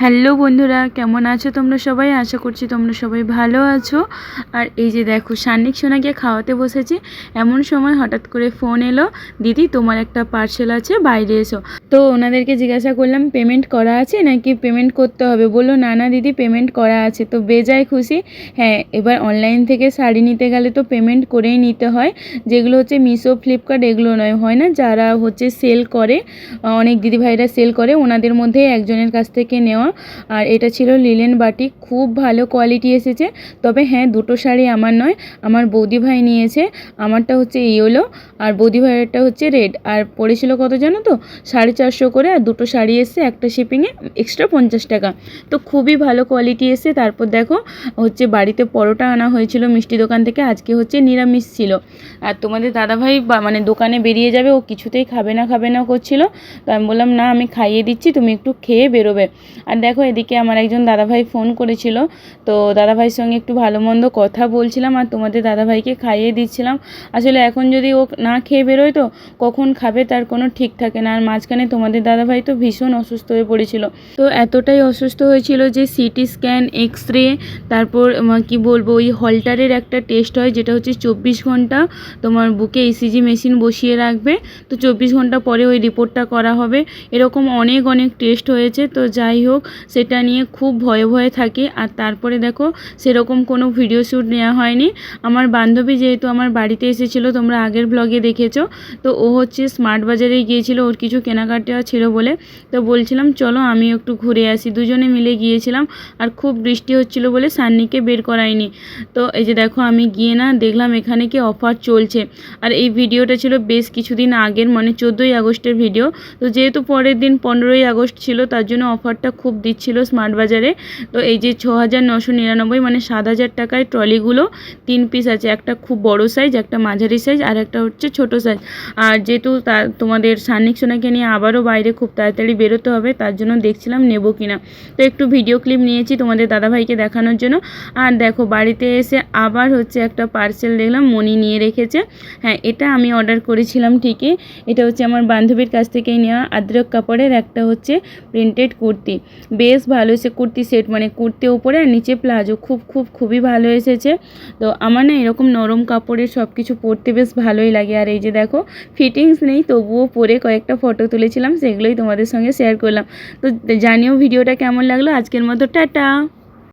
Hello বন্ধুরা, কেমন আছো তোমরা সবাই? আশা করছি তোমরা সবাই ভালো আছো। আর এই যে দেখো সান্নিক সোনাকে খাওয়াতে বসেছি। এমন সময় হঠাৎ করে ফোন এলো, দিদি, তোমার একটা পার্সেল আছে, বাইরে এসো। তো ওনাদেরকে জিজ্ঞাসা করলাম পেমেন্ট করা আছে নাকি পেমেন্ট করতে হবে? বলল, না না দিদি পেমেন্ট করা আছে। তো বেজায় খুশি। হ্যাঁ এবার অনলাইন থেকে শাড়ি নিতে গেলে তো পেমেন্ট করেই নিতে হয়। যেগুলো হচ্ছে মিশো, ফ্লিপকার্ট, এগুলো নয়, হয় না? যারা হচ্ছে সেল করে, অনেক দিদিভাইরা সেল করে, ওনাদের মধ্যে একজনের কাছ থেকে নেওয়া। আর এটা ছিল লিলেন বাটি, খুব ভালো কোয়ালিটি এসেছে। তবে হ্যাঁ দুটো শাড়ি আমার নয়, আমার বৌদি ভাই নিয়েছে। আমারটা হচ্ছে ইয়েলো আর বৌদি ভাইয়েরটা হচ্ছে রেড আর পড়েছিল কত জানো তো? সাড়ে চারশো করে আর দুটো শাড়ি এসছে, একটা শিপিংয়ে এক্সট্রা পঞ্চাশ টাকা। তো খুবই ভালো কোয়ালিটি এসছে। তারপর দেখো, হচ্ছে বাড়িতে পরোটা আনা হয়েছিল মিষ্টি দোকান থেকে, আজকে হচ্ছে নিরামিষ ছিল। আর তোমাদের দাদাভাই মানে দোকানে বেরিয়ে যাবে, ও কিছুতেই খাবে না খাবে না করছিল। তো আমি বললাম, না, আমি খাইয়ে দিচ্ছি, তুমি একটু খেয়ে বেরোবে। আর দেখো এদিকে আমার একজন দাদাভাই ফোন করেছিল। তো দাদাভাইয়ের সঙ্গে একটু ভালো মন্দ কথা বলছিলাম আর তোমাদের দাদাভাইকে খাইয়ে দিচ্ছিলাম। আসলে এখন যদি ও না খেয়ে বেরোয় তো কখন খাবে তার কোনো ঠিক থাকে না। আর মাঝখানে তোমাদের দাদাভাই তো ভীষণ অসুস্থ হয়ে পড়েছিল। তো এতটাই অসুস্থ হয়েছিল যে সিটি স্ক্যান এক্স রে তারপর কি বলব, ওই হল্টারের একটা টেস্ট হয় যেটা হচ্ছে চব্বিশ ঘণ্টা তোমার বুকে ইসিজি মেশিন বসিয়ে রাখবে। তো চব্বিশ ঘণ্টা পরে ওই রিপোর্টটা করা হবে। এরকম অনেক অনেক টেস্ট হয়েছে। তো যাই হোক সেটা নিয়ে খুব ভয়ে ভয়ে থাকি। আর তারপরে দেখো, সেরকম কোনো ভিডিও শ্যুট নেওয়া হয়নি। আমার বান্ধবী যেহেতু আমার বাড়িতে এসেছিল, তোমরা আগের ব্লগে দেখেছ, তো ও হচ্ছে স্মার্ট বাজারে গিয়েছিল, ওর কিছু কেনাকাটা ছিল বলে। তো বলছিলাম, চলো আমি একটু ঘুরে আসি। দুজনে মিলে গিয়েছিলাম, আর খুব বৃষ্টি হচ্ছিল বলে সান্নিকে বের করায়নি তো এই যে দেখো, আমি গিয়ে না দেখলাম এখানে কি অফার চলছে। আর এই ভিডিওটা ছিল বেশ কিছুদিন আগের মানে চোদ্দোই আগস্টের ভিডিও তো যেহেতু পরের দিন পনেরোই আগস্ট ছিল, তার জন্য অফারটা খুব দিচ্ছিল স্মার্ট বাজারে তো এই যে ছ হাজার নশো নিরানব্বই মানে সাত হাজার টাকায় ট্রলিগুলো তিন পিস আছে। একটা খুব বড় সাইজ একটা মাঝারি সাইজ আর একটা হচ্ছে ছোট সাইজ আর যেহেতু তা, তোমাদের সান্নিক সোনাকে নিয়ে আবারও বাইরে খুব তাড়াতাড়ি বেরোতে হবে, তার জন্য দেখছিলাম নেব কিনা। তো একটু ভিডিও ক্লিপ নিয়েছি তোমাদের দাদাভাইকে দেখানোর জন্য। আর দেখো, বাড়িতে এসে আবার হচ্ছে একটা পার্সেল দেখলাম মনি নিয়ে রেখেছে। হ্যাঁ এটা আমি অর্ডার করেছিলাম ঠিকই। এটা হচ্ছে আমার বান্ধবীর কাছ থেকেই নেওয়া আদ্রক কাপড়ের একটা হচ্ছে প্রিন্টেড কুর্তি। বেশ ভালো এসে কুর্তি সেট মানে কুর্তি ওপরে আর নিচে প্লাজো। খুব খুব, খুবই ভালো এসেছে। তো আমার না এরকম নরম কাপড়ের সব কিছু পরতে বেশ ভালোই লাগে। আর এই যে দেখো, ফিটিংস নেই, তবুও পরে কয়েকটা ফটো তুলেছিলাম, সেগুলোই তোমাদের সঙ্গে শেয়ার করলাম। তো জানিও ভিডিওটা কেমন লাগল। আজকের মতো টাটা।